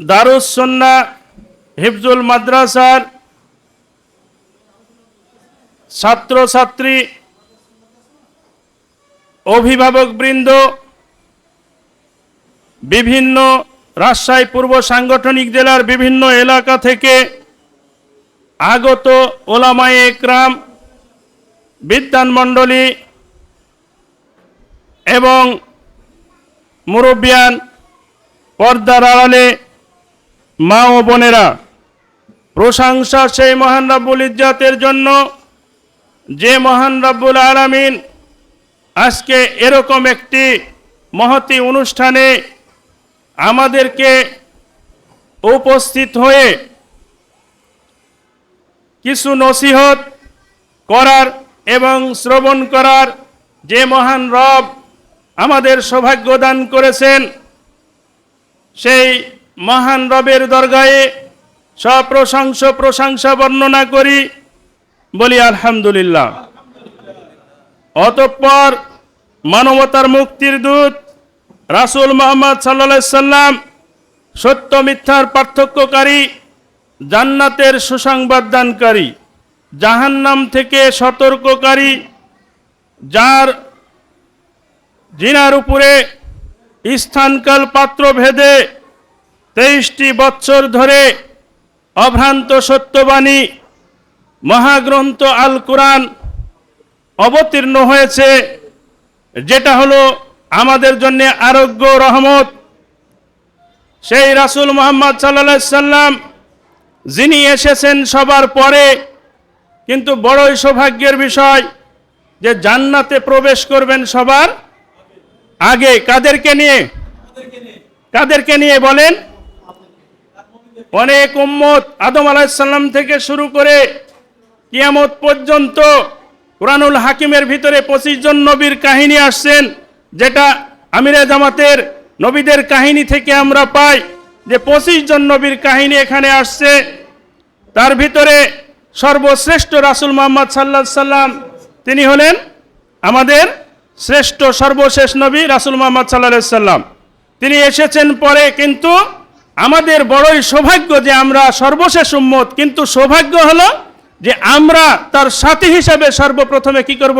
দারুসন্না হিফজুল মাদ্রাসার ছাত্রছাত্রী, অভিভাবকবৃন্দ, বিভিন্ন রাজশাহী পূর্ব সাংগঠনিক জেলার বিভিন্ন এলাকা থেকে আগত ওলামায়ে একরাম, বিদ্যান মণ্ডলী এবং মুরব্বিয়ান পর্দার আড়ালে মা ও বোনেরা, প্রশংসা সেই মহান রাব্বুল ইজ্জাতের জন্য যে মহান রাব্বুল আলামিন আজকে এরকম একটি মহতি অনুষ্ঠানে আমাদেরকে উপস্থিত হয়ে কিছু নসিহত করার এবং শ্রবণ করার যে মহান রব আমাদের সৌভাগ্য দান করেছেন, সেই মহান রবের দরগায়ে সপ্রশংস, প্রশংসা বর্ণনা করি, বলি আলহামদুলিল্লাহ। অতঃপর মানবতার মুক্তির দূত রাসূল মোহাম্মদ সাল্লা সাল্লাম সত্য মিথ্যার পার্থক্যকারী, জান্নাতের সুসংবাদ দানকারী, জাহান্নাম থেকে সতর্ককারী, যার জিনার উপরে স্থানকাল পাত্র ভেদে তেইশটি বৎসর ধরে অভ্রান্ত সত্যবাণী মহাগ্রন্থ আল কোরআন অবতীর্ণ হয়েছে, যেটা হলো আমাদের জন্য আরোগ্য রহমত। সেই রাসূল মোহাম্মদ সাল্লা সাল্লাম যিনি এসেছেন সবার পরে, কিন্তু বড়ই সৌভাগ্যের বিষয় যে জান্নাতে প্রবেশ করবেন সবার আগে। কাদেরকে নিয়ে? কাদেরকে নিয়ে বলেন? অনেক উম্মত আদম আলাহিসাল্লাম থেকে শুরু করে কিয়ামত পর্যন্ত কোরআনুল হাকিমের ভিতরে পঁচিশ জন নবীর কাহিনী আসছেন, যেটা আমিরে জামাতের নবীদের কাহিনী থেকে আমরা পাই যে পঁচিশ জন নবীর কাহিনী এখানে আসছে। তার ভিতরে সর্বশ্রেষ্ঠ রাসূল মোহাম্মদ সাল্লাহ সাল্লাম, তিনি হলেন আমাদের শ্রেষ্ঠ সর্বশেষ নবী রাসূল মোহাম্মদ সাল্লাহ সাল্লাম। তিনি এসেছেন পরে, কিন্তু আমাদের বড়ই সৌভাগ্য যে আমরা সর্বশেষ উম্মত, কিন্তু সৌভাগ্য হলো যে আমরা তার সাথী হিসাবে সর্বপ্রথমে কি করব?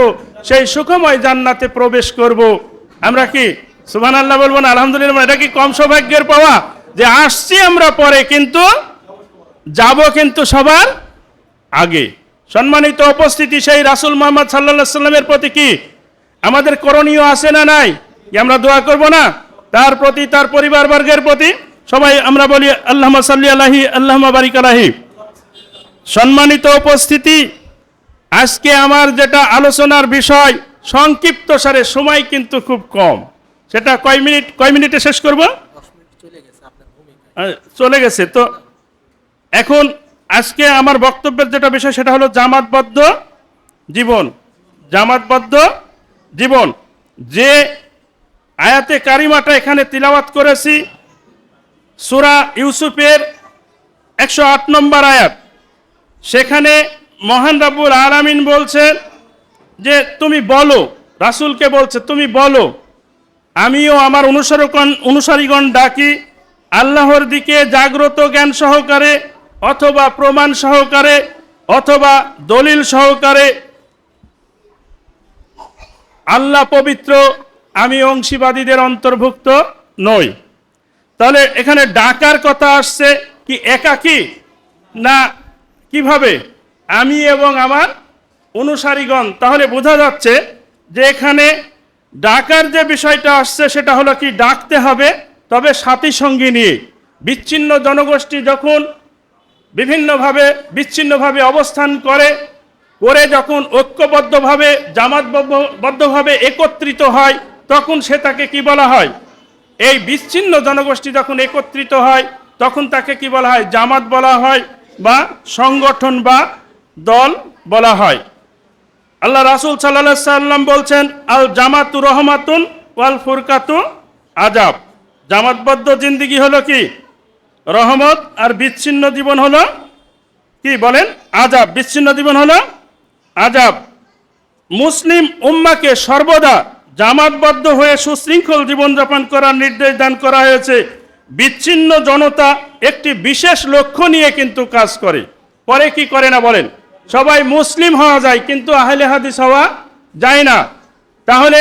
সেই সুখময় জান্নাতে প্রবেশ করব। আমরা কি সুবহান আল্লাহ বলব না? আলহামদুলিল্লাহ, এটা কি কম সৌভাগ্যের পাওয়া? যে আসছি আমরা পরে, কিন্তু যাব কিন্তু সবার আগে। সম্মানিত উপস্থিতি, সেই রাসূল মোহাম্মদ সাল্লাহ সাল্লামের প্রতি কি? আমাদের করণীয় আছে না নাই? আমরা দোয়া করব না? তার প্রতি, তার পরিবার বর্গের প্রতি সবাই আমরা বলি আল্লাহ সাল্লি আলাহি আল্লাহ বারিক আলাহি সম্মানিত উপস্থিতি, আজকে আমার যেটা আলোচনার বিষয়, সংক্ষিপ্ত সারে সময় কিন্তু খুব কম। সেটা কয় মিনিট, কয় মিনিটে শেষ করব? চলে গেছে। তো এখন আজকে আমার বক্তব্যের যেটা বিষয়, সেটা হলো জামাতবদ্ধ জীবন। জামাতবদ্ধ জীবন। যে আয়াতে কারিমাটা এখানে তিলাওয়াত করেছি সুরা ইউসুফের একশো আট নম্বর আয়াত। সেখানে মহান রাব্বুল আলামিন বলছেন যে, তুমি বলো। রাসূলকে বলছে, তুমি বলো। আমিও আমার অনুসরকন, অনুসারীগণ ডাকি আল্লাহর দিকে জাগ্রত জ্ঞান সহকারে অথবা প্রমাণ সহকারে অথবা দলিল সহকারে। আল্লাহ পবিত্র, আমি অংশীবাদীদের অন্তর্ভুক্ত নই। তাহলে এখানে ডাকার কথা আসছে কি একাকী না, কীভাবে? আমি এবং আমার অনুসারীগণ। তাহলে বোঝা যাচ্ছে যে এখানে ডাকার যে বিষয়টা আসছে সেটা হলো কি ডাকতে হবে, তবে সাথী সঙ্গী নিয়ে। বিচ্ছিন্ন জনগোষ্ঠী যখন বিভিন্নভাবে, বিচ্ছিন্নভাবে অবস্থান করে করে যখন ঐক্যবদ্ধভাবে জামাতবদ্ধভাবে একত্রিত হয়, তখন সে তাকে কি বলা হয়? এই বিচ্ছিন্ন জনগোষ্ঠী যখন একত্রিত হয়, তখন তাকে কি বলা হয়? জামাত বলা হয় বা সংগঠন বা দল বলা হয়। আল্লাহ রাসূল সাল্লাহ সাল্লাম বলছেন, আল জামাতু রহমাতুন ওয়াল ফুরকাতু আজাব জামাতবদ্ধ জিন্দিগি হলো কি? রহমত আর বিচ্ছিন্ন জীবন হলো কি বলেন? আজাব বিচ্ছিন্ন জীবন হলো আজাব মুসলিম উম্মাকে সর্বদা জামাতবদ্ধ হয়ে সুশৃঙ্খল জীবনযাপন করার নির্দেশ দান করা হয়েছে। বিচ্ছিন্ন জনতা একটি বিশেষ লক্ষ্য নিয়ে কিন্তু কাজ করে। পরে কি করে না বলেন? সবাই মুসলিম হওয়া যায়, কিন্তু আহলে হাদিস হওয়া যায় না। তাহলে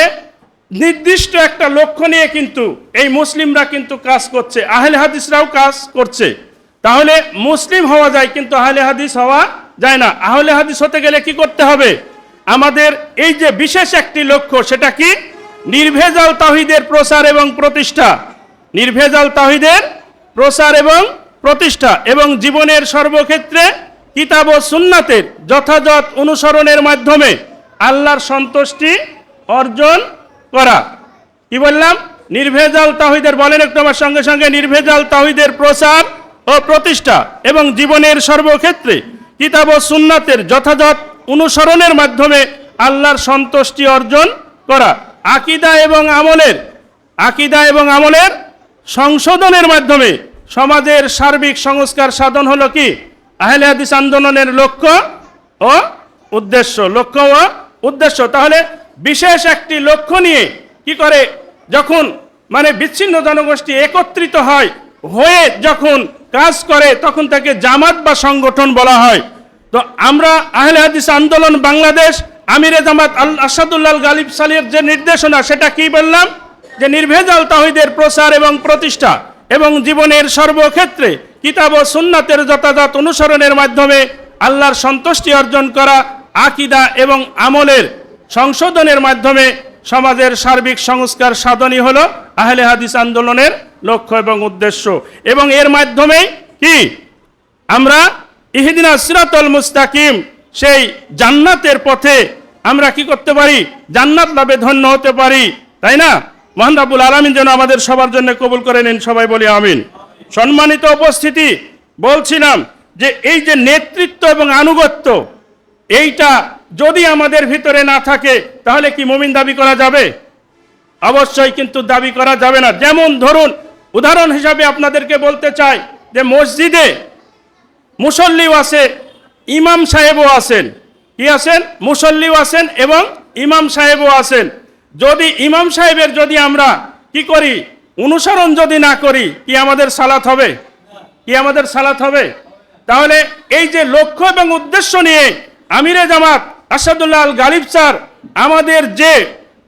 নির্দিষ্ট একটা লক্ষ্য নিয়ে কিন্তু এই মুসলিমরা কিন্তু কাজ করছে, আহলে হাদিসরাও কাজ করছে। তাহলে মুসলিম হওয়া যায়, কিন্তু আহলে হাদিস হওয়া যায় না। আহলে হাদিস হতে গেলে কি করতে হবে? আমাদের এই যে বিশেষ একটি লক্ষ্য, সেটা কি? নির্ভেজাল তাহিদের প্রসার এবং প্রতিষ্ঠা। নির্ভেজাল তাহিদের প্রসার এবং প্রতিষ্ঠা। এবং জীবনের সর্বক্ষেত্রে কিতাব ও সুন্নাতের যথাযথ অনুসরণের মাধ্যমে আল্লাহর সন্তুষ্টি অর্জন করা। কি বললাম? নির্ভেজাল তাহিদের, বলেন একটু আমার সঙ্গে সঙ্গে, নির্ভেজাল তাহিদের প্রসার ও প্রতিষ্ঠা এবং জীবনের সর্বক্ষেত্রে কিতাব ও সুন্নাতের যথাযথ অনুসরণের মাধ্যমে আল্লাহর সন্তুষ্টি অর্জন করা। আকিদা এবং আমলের, আকিদা এবং আমলের সংশোধনের মাধ্যমে সমাজের সার্বিক সংস্কার সাধন হলো কি? আহলে হাদিস আন্দোলনের লক্ষ্য ও উদ্দেশ্য। লক্ষ্য ও উদ্দেশ্য। তাহলে বিশেষ একটি লক্ষ্য নিয়ে কি করে? যখন মানে বিচ্ছিন্ন জনগোষ্ঠী একত্রিত হয়, হয়ে যখন কাজ করে, তখন তাকে জামাত বা সংগঠন বলা হয়। তো আমরা আহলে হাদিস আন্দোলন বাংলাদেশ, আমিরে জামাত আল আসাদুল্লাহ গালিব সালির যে নির্দেশনা, সেটা কি বললাম? যে নির্ভেজাল তাহিদের প্রসার এবং প্রতিষ্ঠা এবং জীবনের সর্বক্ষেত্রে কিতাব ও সুন্নাতের যথাযথ অনুসরণের মাধ্যমে আল্লাহর সন্তুষ্টি অর্জন করা আকিদা এবং আমলের সংশোধনের মাধ্যমে সমাজের সার্বিক সংস্কার সাধনই হল আহলে হাদিস আন্দোলনের লক্ষ্য এবং উদ্দেশ্য। এবং এর মাধ্যমেই কি? আমরা ইহিদিনা সিরাতল মুস্তাকিম, সেই জান্নাতের পথে আমরা কি করতে পারি? জান্নাত লাভে ধন্য হতে পারি, তাই না? মহান আলমিন যেন আমাদের সবার জন্য কবুল করে নিন, সবাই বলি আমিন। সম্মানিত উপস্থিতি, বলছিলাম যে এই যে নেতৃত্ব এবং আনুগত্য, এইটা যদি আমাদের ভিতরে না থাকে, তাহলে কি মুমিন দাবি করা যাবে? অবশ্যই কিন্তু দাবি করা যাবে না। যেমন ধরুন, উদাহরণ হিসাবে আপনাদেরকে বলতে চাই যে মসজিদে মুসল্লিও আছে, ইমাম সাহেবও আছেন। কি আছেন? মুসল্লিও আছেন এবং ইমাম সাহেবও আছেন। যদি ইমাম সাহেবের যদি আমরা কি করি, অনুসরণ যদি না করি, কি আমাদের সালাত হবে? কি আমাদের সালাত হবে? তাহলে এই যে লক্ষ্য এবং উদ্দেশ্য নিয়ে আমিরে জামাত আসাদুল্লাহ আল গালিব স্যার আমাদের যে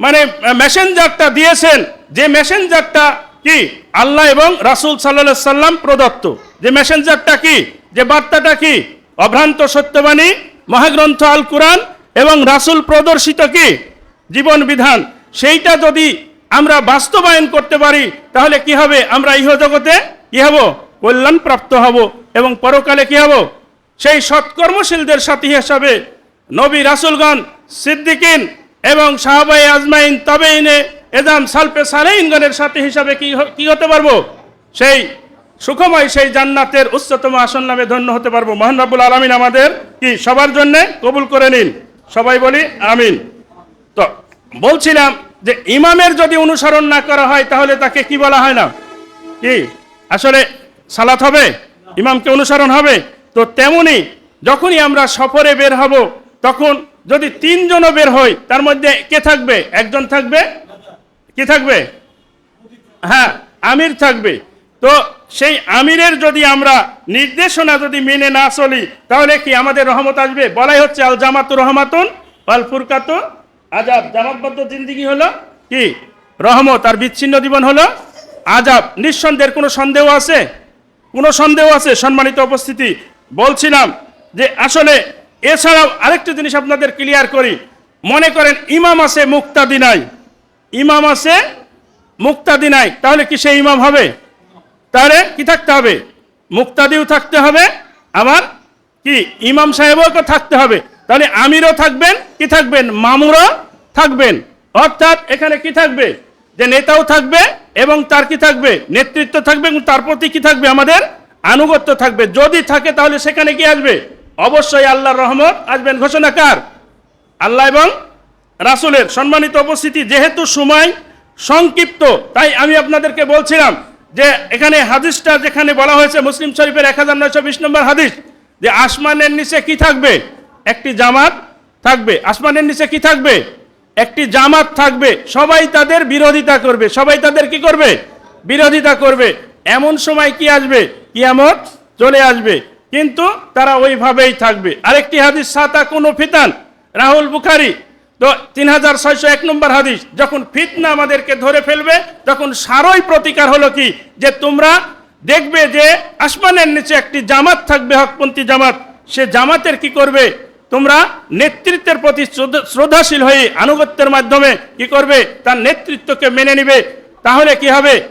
মানে মেসেঞ্জারটা দিয়েছেন, যে মেসেঞ্জারটা কি? আল্লাহ এবং রাসূল সাল্লাহ সাল্লাম প্রদত্ত। যে মেসেঞ্জারটা কি? যে বার্তাটা কি? অভ্রান্ত সত্যবাণী, মহাগ্রন্থ আল কুরআন এবং রাসূল প্রদর্শিত কি? জীবন বিধান। সেইটা যদি আমরা বাস্তবায়ন করতে পারি, তাহলে কি হবে? আমরা ইহ জগতে কি হব? কল্যাণ প্রাপ্ত হব। এবং পরকালে কি হব? সেই সৎকর্মশীলদের সাথী হিসাবে নবী রাসুলগণ সিদ্দিকিন এবং সাহাবাই আজমাইন তবেইনে এদাম সালপে সালেইনগণের সাথী হিসাবে কি হতে পারব? সেই সুখময় সেই জান্নাতের উচ্চতম আসন নামে ধন্য হতে পারব। মোহন রাব্বুল আলমিন আমাদের কি সবার জন্য কবুল করে নিন? সবাই বলি আমিন। তো বলছিলাম যে ইমামের যদি অনুসরণ না করা হয় তাহলে তাকে কি বলা হয় না? কি? আসলে সালাত হবে? ইমামকে অনুসরণ হবে? তো তেমনি যখনই আমরা সফরে বের হব, তখন যদি তিনজনও বের হই, তার মধ্যে কে থাকবে? একজন থাকবে? কি থাকবে? হ্যাঁ আমির থাকবে। তো সেই আমিরের যদি আমরা নির্দেশনা যদি মেনে না চলি, তাহলে কি আমাদের রহমত আসবে? বলাই হচ্ছে আল জামাতু রহমাতুন আল ফুরকাতু আজাব জামাতবদ্ধ জিন্দিগি হলো কি? রহমত আর বিচ্ছিন্ন জীবন হলো আজাব। নিঃসন্দেহের কোনো সন্দেহ আছে? কোনো সন্দেহ আছে? সম্মানিত উপস্থিতি, বলছিলাম যে আসলে এছাড়াও আরেকটি জিনিস আপনাদের ক্লিয়ার করি। মনে করেন ইমাম আছে মুক্তাদি নাই। ইমাম আছে মুক্তাদি নাই। তাহলে কি সে ইমাম হবে? তাহলে কি থাকতে হবে? মুক্তাদিও থাকতে হবে, আবার কি? ইমাম সাহেবও থাকতে হবে। তাহলে আমিরও থাকবেন, কি থাকবেন? মামুরও থাকবেন। অর্থাৎ এখানে কি থাকবে? যে নেতাও থাকবে এবং তার কি থাকবে? নেতৃত্ব থাকবে এবং তার প্রতি কি থাকবে? আমাদের আনুগত্য থাকবে। যদি থাকে তাহলে সেখানে কি আসবে? অবশ্যই আল্লাহর রহমত আসবেন। ঘোষণা কার? আল্লাহ এবং রাসুলের সম্মানিত উপস্থিতি যেহেতু সময় সংক্ষিপ্ত, তাই আমি আপনাদেরকে বলছিলাম যে এখানে হাদিসটা যেখানে বলা হয়েছে, মুসলিম শরীফের এক হাজার নয়শো বিশ নম্বর হাদিস, যে আসমানের নিচে কি থাকবে? একটি জামাত থাকবে। আসমানের নিচে কি থাকবে? একটি জামাত থাকবে। সবাই তাদের বিরোধিতা করবে। সবাই তাদের কি করবে? বিরোধিতা করবে। এমন সময় কি আসবে? কিয়ামত চলে আসবে। কিন্তু তারা ওইভাবেই থাকবে। আরেকটি হাদিস, সাতা কোনো ফিতান, রাহুল বুখারি তো তিন হাজার ছয়শো এক নম্বর হাদিস, যখন ফিতনা আমাদেরকে ধরে ফেলবে, তখন সারই প্রতিকার হলো কি? যে তোমরা দেখবে যে আসমানের নিচে একটি জামাত থাকবে, হকপন্থী জামাত। সে জামাতের কি করবে? তোমরা নেতৃত্বের প্রতি শ্রদ্ধা- শ্রদ্ধাশীল হয়ে আনুগত্যের মাধ্যমে কি করবে? তার নেতৃত্বকে মেনে নিবে। তাহলে কি হবে?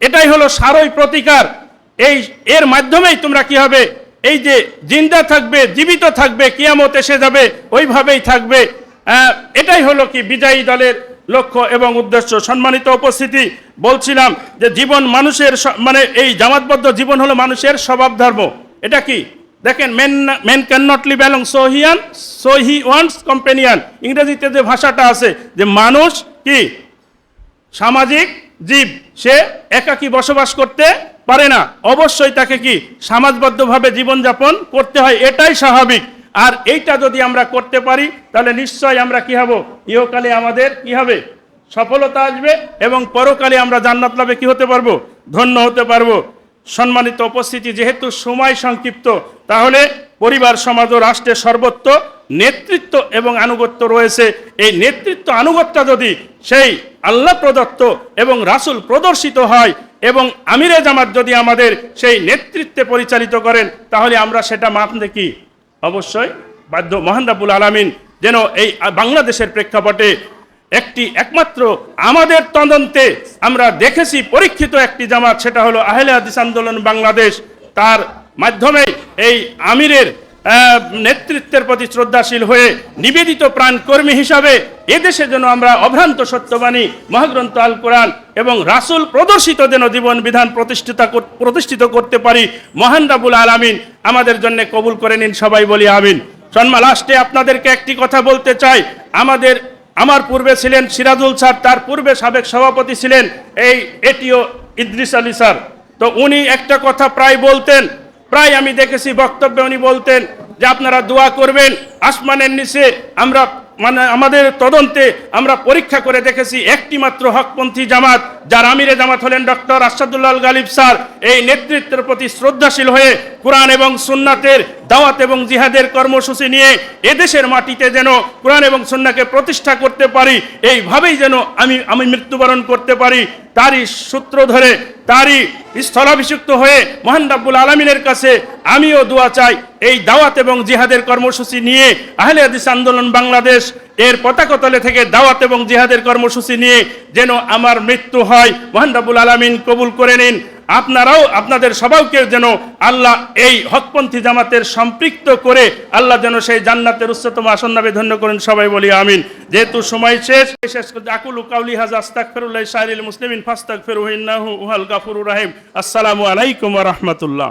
এটাই হলো সারই প্রতিকার। এই, এর মাধ্যমেই তোমরা কি হবে? এই যে জিন্দা থাকবে, জীবিত থাকবে, কিয়ামত এসে যাবে, ওইভাবেই থাকবে। এটাই হলো কি বিজয়ী দলের লক্ষ্য এবং উদ্দেশ্য। সম্মানিত উপস্থিতি, বলছিলাম যে জীবন মানুষের মানে এই জামাতবদ্ধ জীবন হলো মানুষের স্বভাব ধর্ম। এটা কি? দেখেন, men men can not live along so হিয়ান so he wants companion ইংরেজিতে যে ভাষাটা আছে, যে মানুষ কি? সামাজিক জীব। সে একাকী বসবাস করতে পারে না। অবশ্যই তাকে কি? সমাজবদ্ধভাবে জীবনযাপন করতে হয়। এটাই স্বাভাবিক। আর এইটা যদি আমরা করতে পারি, তাহলে নিশ্চয় আমরা কি হব? ইহকালে আমাদের কি হবে? সফলতা আসবে এবং পরকালে আমরা জান্নাত লাভে কি হতে পারব? ধন্য হতে পারব। সম্মানিত উপস্থিতি, যেহেতু সময় সংক্ষিপ্ত, তাহলে পরিবার, সমাজ ও রাষ্ট্রের সর্বত্র নেতৃত্ব এবং আনুগত্য রয়েছে। এই নেতৃত্ব আনুগত্য যদি সেই আল্লাহ প্রদত্ত এবং রাসূল প্রদর্শিত হয় এবং আমিরে জামাত যদি আমাদের সেই নেতৃত্বে পরিচালিত করেন, তাহলে আমরা সেটা মানতে কি? অবশ্যই বাধ্য মহান রাব্বুল আলামিন যেন এই বাংলাদেশের প্রেক্ষাপটে একটি একমাত্র আমাদের তদন্তে আমরা দেখেছি, পরীক্ষিত একটি জামাত, সেটা হলো আহলে হাদিস আন্দোলন বাংলাদেশ। তার মাধ্যমে এই আমিরের নেতৃত্বের প্রতি শ্রদ্ধাশীল হয়ে নিবেদিত প্রাণ কর্মী হিসাবে এদেশে যেন আমরা অভ্রান্ত সত্যবাণী, মহাগ্রন্থ আল কোরআন এবং রাসূল প্রদর্শিত যেন জীবন বিধান প্রতিষ্ঠিত প্রতিষ্ঠিত করতে পারি, মহান রাবুল আলামিন আমাদের জন্য কবুল করে নিন, সবাই বলি আমিন। সম্মা লাস্টে আপনাদেরকে একটি কথা বলতে চাই। আমাদের, আমার পূর্বে ছিলেন সিরাজুল স্যার, তার পূর্বে সাবেক সভাপতি ছিলেন এই এটিও ইদ্রিস আলী স্যার। তো উনি একটা কথা প্রায় বলতেন, প্রায় আমি দেখেছি বক্তব্যে উনি বলতেন যে আপনারা দোয়া করবেন, আসমানের নিচে আমরা মানে আমাদের তদন্তে আমরা পরীক্ষা করে দেখেছি একটি মাত্র হকপন্থী জামাত যার আমিরে জামাত হলেন ডক্টর আসাদুল্লাহ গালিব স্যার, এই নেতৃত্বের প্রতি শ্রদ্ধাশীল হয়ে কোরআন এবং সুন্নাতের, দাওয়াত এবং জিহাদের কর্মসূচি নিয়ে এদেশের মাটিতে যেন কোরআন এবং সুন্নাকে প্রতিষ্ঠা করতে পারি, এইভাবেই যেন আমি আমি মৃত্যুবরণ করতে পারি, তারই সূত্র ধরে, তারই স্থলাভিষিক্ত হয়ে মহান রাব্বুল আলমিনের কাছে আমিও দোয়া চাই, এই দাওয়াত এবং জিহাদের কর্মসূচি নিয়ে আহলে হাদিস আন্দোলন বাংলাদেশ এর পতাকতলে থেকে দাওয়াত এবং জিহাদের কর্মসূচি নিয়ে যেন আমার মৃত্যু হয়, মহান রাব্বুল আলমিন কবুল করে নিন। আপনারাও, আপনাদের সবাইকে যেন আল্লাহ এই হকপন্থী জামাতের সম্পৃক্ত করে আল্লাহ যেন সেই জান্নাতের উচ্চতম আসন নামে ধন্য করেন, সবাই বলি আমিন। যেহেতু সময় শেষ শেষ আকুলু কাউলি হাজ আস্তাগফিরুল্লাহ শাহরিল মুসলিমিন ফাস্তাগফিরুহু ইন্নাহু হুয়াল গাফুরুর রাহিম। আসসালামু আলাইকুম রাহমাতুল্লাহ।